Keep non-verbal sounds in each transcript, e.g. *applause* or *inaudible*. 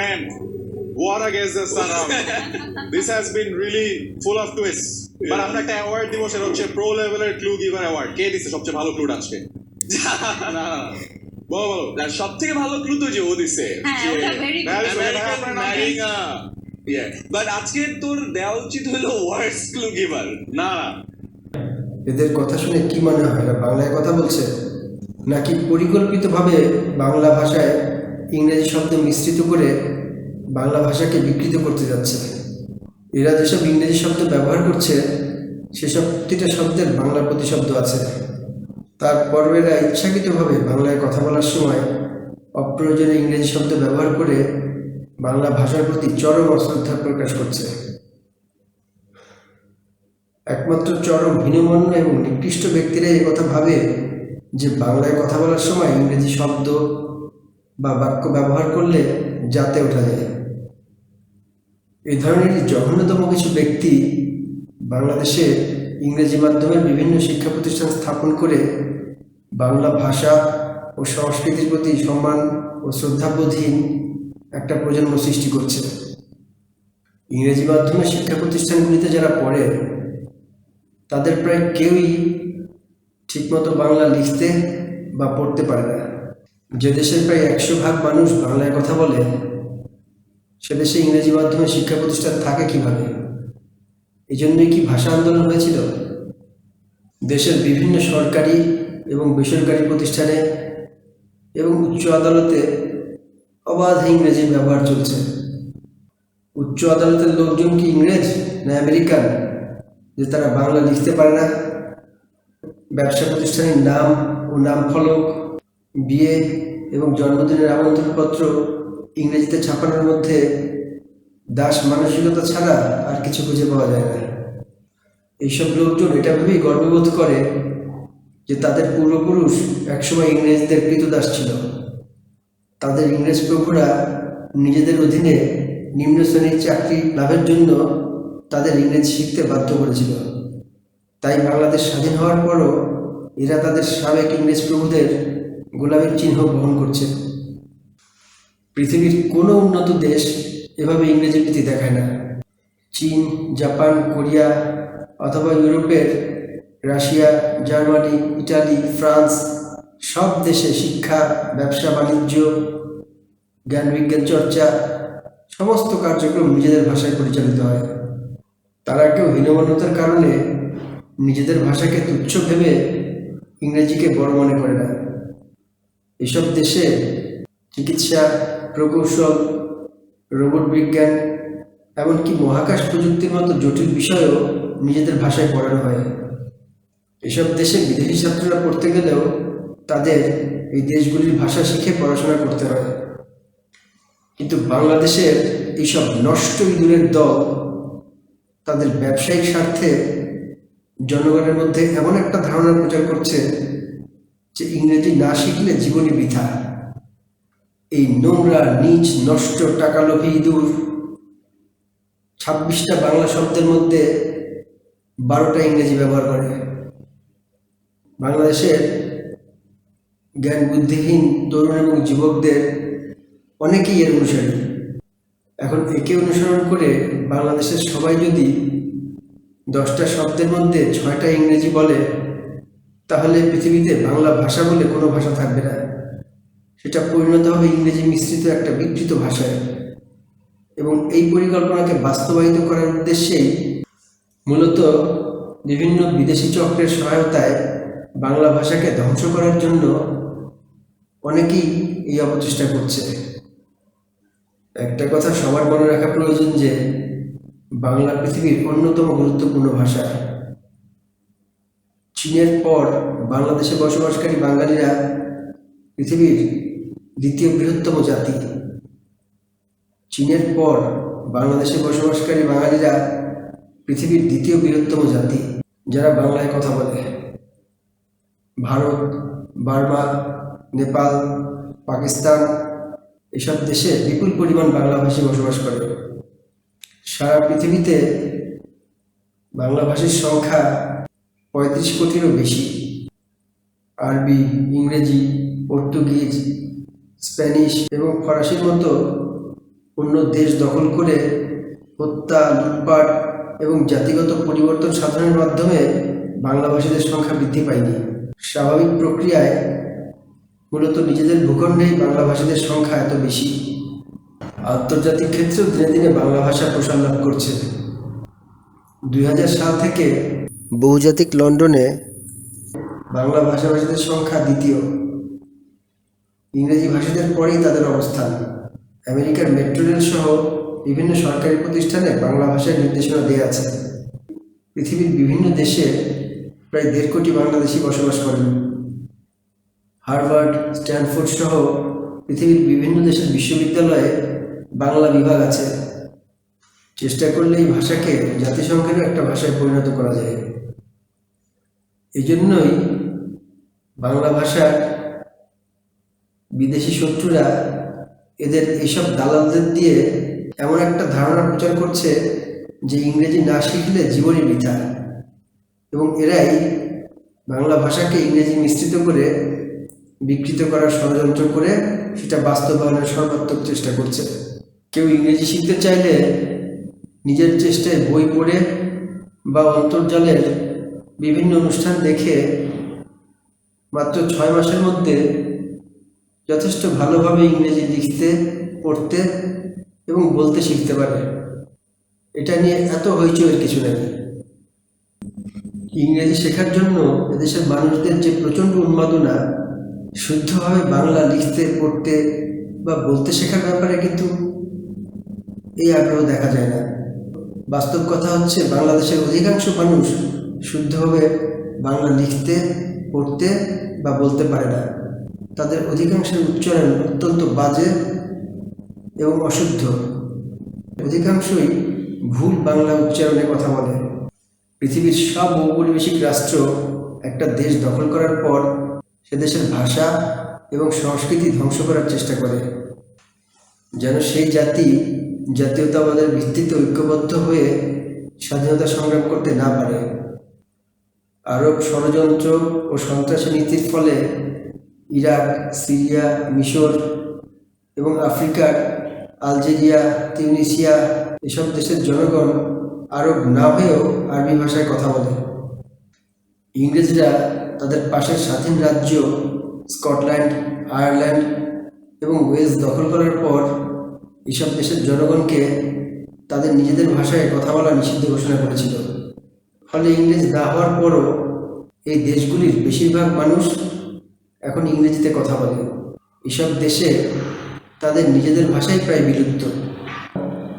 man, what a guest this around. *laughs* this has been really full of twists. But আমরা একটা award দিব সেটা হচ্ছে প্রো লেভেলের ক্লু গিভার অ্যাওয়ার্ড কে দিছে? সবচেয়ে ভালো ক্লুটা আজকে *laughs* না না না। বলো বলো। সব থেকে ভালো ক্লু তো যে ও দিছে। হ্যাঁ বাট আজকে তোর দেওয়া উচিত হলো ওয়ার্ডস ক্লু গিভার না। এদের কথা শুনে কি মনে হয়? এরা বাংলায় কথা বলছে? নাকি পরিকল্পিতভাবে বাংলা ভাষায় ইংরেজি শব্দ মিশ্রিত করে বাংলা ভাষাকে বিকৃত করতে যাচ্ছে। এরা যেসব ইংরেজি শব্দ ব্যবহার করছে, সেসব প্রতিটা শব্দের বাংলা প্রতিশব্দ আছে। তারপর এরা ইচ্ছাকৃতভাবে বাংলায় কথা বলার সময় অপ্রয়োজনে ইংরেজি শব্দ ব্যবহার করে বাংলা ভাষার প্রতি চরম অশ্রদ্ধা প্রকাশ করছে। একমাত্র চরম হীনমন্য এবং নিকৃষ্ট ব্যক্তিরা এই কথা ভাবে যে বাংলায় কথা বলার সময় ইংরেজি শব্দ বা বাক্য ব্যবহার করলে যাতে ওঠা যায়। এই ধরনের জঘন্যতম কিছু ব্যক্তি বাংলাদেশে ইংরেজি মাধ্যমের বিভিন্ন শিক্ষা প্রতিষ্ঠান স্থাপন করে বাংলা ভাষা ও সংস্কৃতির প্রতি সম্মান ও শ্রদ্ধাবোধহীন একটা প্রজন্ম সৃষ্টি করছে। ইংরেজি মাধ্যমে শিক্ষা প্রতিষ্ঠানগুলিতে যারা পড়ে, তাদের প্রায় কেউই ঠিকমতো বাংলা লিখতে বা পড়তে পারে না। যে দেশের প্রায় একশো ভাগ মানুষ বাংলায় কথা বলে সে দেশে ইংরেজি মাধ্যমে শিক্ষা প্রতিষ্ঠান থাকে কীভাবে? এই জন্যই কি ভাষা আন্দোলন হয়েছিল? দেশের বিভিন্ন সরকারি এবং বেসরকারি প্রতিষ্ঠানে এবং উচ্চ আদালতে অবাধ ইংরেজি ব্যবহার চলছে। উচ্চ আদালতের লোকজন কি ইংরেজ না আমেরিকান, যে তারা বাংলা লিখতে পারে না? ব্যবসা প্রতিষ্ঠানের নাম ও নাম ফলক বিয়ে এবং জন্মদিনের আমন্ত্রণপত্র ইংরেজিতে ছাপানোর মধ্যে দাস মানসিকতা ছাড়া আর কিছু খুঁজে পাওয়া যায় না। এইসব লোকজন এটা ভেবেই গর্ববোধ করে যে তাদের পূর্বপুরুষ একসময় ইংরেজদের কৃতদাস ছিল। তাদের ইংরেজ প্রভুরা নিজেদের অধীনে নিম্ন শ্রেণির চাকরি লাভের জন্য তাদের ইংরেজ শিখতে বাধ্য করেছিল। তাই বাংলাদেশ স্বাধীন হওয়ার পরও এরা তাদের সাবেক ইংরেজ প্রভুদের গোলামের চিহ্ন বহন করছে। পৃথিবীর কোনো উন্নত দেশ এভাবে ইংরেজি নীতি দেখায় না। চীন, জাপান, কোরিয়া অথবা ইউরোপের রাশিয়া, জার্মানি, ইটালি, ফ্রান্স সব দেশে শিক্ষা, ব্যবসা, বাণিজ্য জ্ঞান বিজ্ঞান চর্চা সমস্ত কার্যক্রম নিজেদের ভাষায় পরিচালিত হয়। তারা কেউ হীনমন্যতার কারণে নিজেদের ভাষাকে তুচ্ছ ভেবে ইংরেজিকে বড় মনে করে না। এসব দেশে চিকিৎসা প্রকৌশল, রোবট বিজ্ঞান, এমনকি মহাকাশ প্রযুক্তির মতো জটিল বিষয়ও নিজেদের ভাষায় পড়ানো হয়। এসব দেশে বিদেশি ছাত্ররা পড়তে গেলেও তাদের এই দেশগুলির ভাষা শিখে পড়াশোনা করতে হয়। কিন্তু বাংলাদেশের এইসব নষ্ট ইঁদুরের দল তাদের ব্যবসায়িক স্বার্থে জনগণের মধ্যে এমন একটা ধারণা প্রচার করছে যে ইংরেজি না শিখলে জীবনই বৃথা। এই নোংরা, নিচ নষ্ট টাকা লোভী ইঁদুর। ছাব্বিশটা বাংলা শব্দের মধ্যে বারোটা ইংরেজি ব্যবহার করে। বাংলাদেশের জ্ঞান বুদ্ধিহীন তরুণ এবং যুবকদের অনেকেই এর অনুসারী। এখন একে অনুসরণ করে বাংলাদেশের সবাই যদি দশটা শব্দের মধ্যে ছয়টা ইংরেজি বলে, তাহলে পৃথিবীতে বাংলা ভাষা বলে কোনো ভাষা থাকবে না। সেটা পরিণত হবে ইংরেজি মিশ্রিত একটা বিকৃত ভাষায়। এবং এই পরিকল্পনাকে বাস্তবায়িত করার উদ্দেশ্যেই মূলত বিভিন্ন বিদেশি চক্রের সহায়তায় বাংলা ভাষাকে ধ্বংস করার জন্য অনেকেই এই অপচেষ্টা করছে। একটা কথা সবার মনে রাখা প্রয়োজন যে বাংলা পৃথিবীর অন্যতম গুরুত্বপূর্ণ ভাষা। চীনের পর বাংলাদেশে বসবাসকারী বাঙালিরা পৃথিবীর দ্বিতীয় বৃহত্তম জাতি। চীনের পর বাংলাদেশে বসবাসকারী বাঙালিরা পৃথিবীর দ্বিতীয় বৃহত্তম জাতি, যারা বাংলায় কথা বলে। ভারত, বার্মা, নেপাল, পাকিস্তান এসব দেশে বিপুল পরিমাণ বাংলাভাষী বসবাস করে। সারা পৃথিবীতে বাংলাভাষীর সংখ্যা পঁয়ত্রিশ কোটিরও বেশি। আরবি, ইংরেজি, পর্তুগিজ স্প্যানিশ এবং ফরাসির মতো অন্য দেশ দখল করে হত্যা, লুটপাট এবং জাতিগত পরিবর্তন সাধনের মাধ্যমে বাংলাভাষীদের সংখ্যা বৃদ্ধি পায়নি। স্বাভাবিক প্রক্রিয়ায় মূলত নিজেদের ভূখণ্ডেই বাংলা বাংলাভাষীদের সংখ্যা এত বেশি। আন্তর্জাতিক ক্ষেত্রেও দিনে দিনে বাংলা ভাষা প্রসার লাভ করছে। দুই সাল থেকে বহুজাতিক লন্ডনে বাংলা ভাষাভাষীদের সংখ্যা দ্বিতীয়। ইংরেজি ভাষীদের পরেই তাদের অবস্থান। আমেরিকার মেট্রো রেল সহ বিভিন্ন সরকারি প্রতিষ্ঠানে বাংলা ভাষায় নির্দেশনা দেওয়া আছে। পৃথিবীর বিভিন্ন দেশে প্রায় দেড় কোটি বাংলাদেশি বসবাস করেন। হার্ভার্ড, স্ট্যানফোর্ড সহ পৃথিবীর বিভিন্ন দেশের বিশ্ববিদ্যালয়ে বাংলা বিভাগ আছে। চেষ্টা করলে এই ভাষাকে জাতিসংঘেরও একটা ভাষায় পরিণত করা যায়। এই জন্যই বাংলা ভাষার বিদেশি শত্রুরা এদের এসব দালালদের দিয়ে এমন একটা ধারণা প্রচার করছে যে ইংরেজি না শিখলে জীবনই বৃথা। এবং এরাই বাংলা ভাষাকে ইংরেজি মিশ্রিত করে বিকৃত করার ষড়যন্ত্র করে সেটা বাস্তবায়নের সর্বাত্মক চেষ্টা করছে। কেউ ইংরেজি শিখতে চাইলে নিজের চেষ্টায় বই পড়ে বা অন্তর্জালের বিভিন্ন অনুষ্ঠান দেখে মাত্র ছয় মাসের মধ্যে যথেষ্ট ভালোভাবে ইংরেজি লিখতে, পড়তে এবং বলতে শিখতে পারে। এটা নিয়ে এত হইচইয়ের কিছু নেই। ইংরেজি শেখার জন্য এদেশের মানুষদের যে প্রচণ্ড উন্মাদনা, শুদ্ধভাবে বাংলা লিখতে, পড়তে বা বলতে শেখার ব্যাপারে কিন্তু এই আগ্রহ দেখা যায় না। বাস্তব কথা হচ্ছে, বাংলাদেশের অধিকাংশ মানুষ শুদ্ধভাবে বাংলা লিখতে, পড়তে বা বলতে পারে না। তাদের অধিকাংশের উচ্চারণ অত্যন্ত বাজে এবং অশুদ্ধ। অধিকাংশই ভুল বাংলা উচ্চারণে কথা বলে। পৃথিবীর সব ঔপনিবেশিক রাষ্ট্র একটা দেশ দখল করার পর সে দেশের ভাষা এবং সংস্কৃতি ধ্বংস করার চেষ্টা করে। যেন সেই জাতি জাতীয়তাবাদের ভিত্তিতে ঐক্যবদ্ধ হয়ে স্বাধীনতা সংগ্রাম করতে না পারে। আরব ষড়যন্ত্র ও সন্ত্রাসী নীতির ফলে ইরাক, সিরিয়া, মিশর এবং আফ্রিকার আলজেরিয়া, তিউনিসিয়া এসব দেশের জনগণ আরব না হয়েও আরবি ভাষায় কথা বলে। ইংরেজরা তাদের পাশের স্বাধীন রাজ্য স্কটল্যান্ড, আয়ারল্যান্ড এবং ওয়েলস দখল করার পর এসব দেশের জনগণকে তাদের নিজেদের ভাষায় কথা বলা নিষিদ্ধ ঘোষণা করেছিল। ফলে ইংরেজ না হওয়ার পরও এই দেশগুলির বেশিরভাগ মানুষ এখন ইংরেজিতে কথা বলে। এসব দেশে তাদের নিজেদের ভাষাই প্রায় বিলুপ্ত।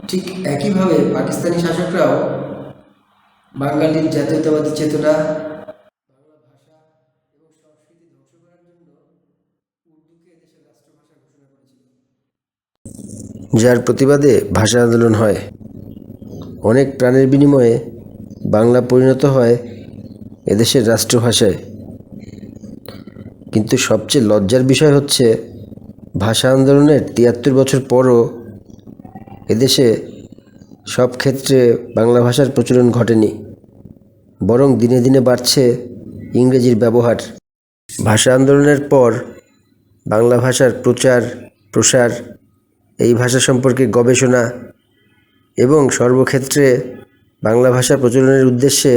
ঠিক একইভাবে পাকিস্তানি শাসকরাও বাঙালির জাতীয়তাবাদী চেতনা, যার প্রতিবাদে ভাষা আন্দোলন হয়। অনেক প্রাণের বিনিময়ে বাংলা পরিণত হয় এদেশের রাষ্ট্রভাষায়। কিন্তু সবচেয়ে লজ্জার বিষয় হচ্ছে ভাষা আন্দোলনের তিয়াত্তর বছর পরও এদেশে সব ক্ষেত্রে বাংলা ভাষার প্রচলন ঘটেনি, বরং দিনে দিনে বাড়ছে ইংরেজির ব্যবহার। ভাষা আন্দোলনের পর বাংলা ভাষার প্রচার, প্রসার, এই ভাষা সম্পর্কে গবেষণা এবং সর্বক্ষেত্রে বাংলা ভাষা প্রচলনের উদ্দেশ্যে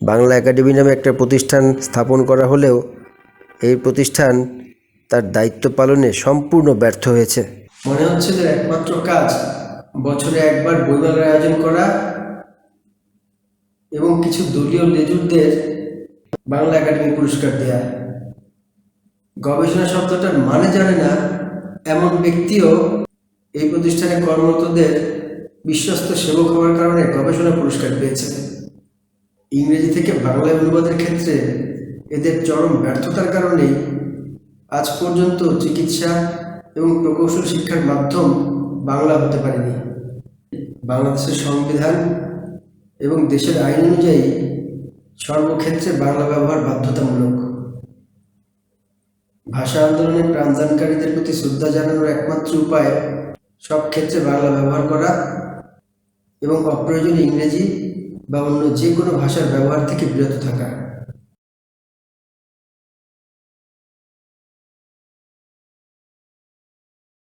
বাংলা একাডেমি নামে একটা প্রতিষ্ঠান স্থাপন করা হলেও এই প্রতিষ্ঠান তার দায়িত্ব পালনে সম্পূর্ণ ব্যর্থ হয়েছে। মনে হচ্ছে যে একমাত্র কাজ বছরে একবার বইমেলার আয়োজন করা এবং কিছু দলীয় লেজুরদের বাংলা একাডেমি পুরস্কার দেয়া। গবেষণা শব্দটার মানে জানে না এমন ব্যক্তিও এই প্রতিষ্ঠানে কর্মরতদের বিশ্বস্ত সেবক হওয়ার কারণে গবেষণা পুরস্কার পেয়েছে ইংরেজি থেকে বাংলায় অনুবাদের ক্ষেত্রে এদের চরম ব্যর্থতার কারণেই আজ পর্যন্ত চিকিৎসা এবং প্রকৌশল শিক্ষার মাধ্যম বাংলা হতে পারেনি। বাংলাদেশের সংবিধান এবং দেশের আইন অনুযায়ী সর্বক্ষেত্রে বাংলা ব্যবহার বাধ্যতামূলক। ভাষা আন্দোলনের প্রাণদানকারীদের প্রতি শ্রদ্ধা জানানোর একমাত্র উপায় সব ক্ষেত্রে বাংলা ব্যবহার করা এবং অপ্রয়োজনীয় ইংরেজি বা অন্য যে কোনো ভাষার ব্যবহার থেকে বিরত থাকা।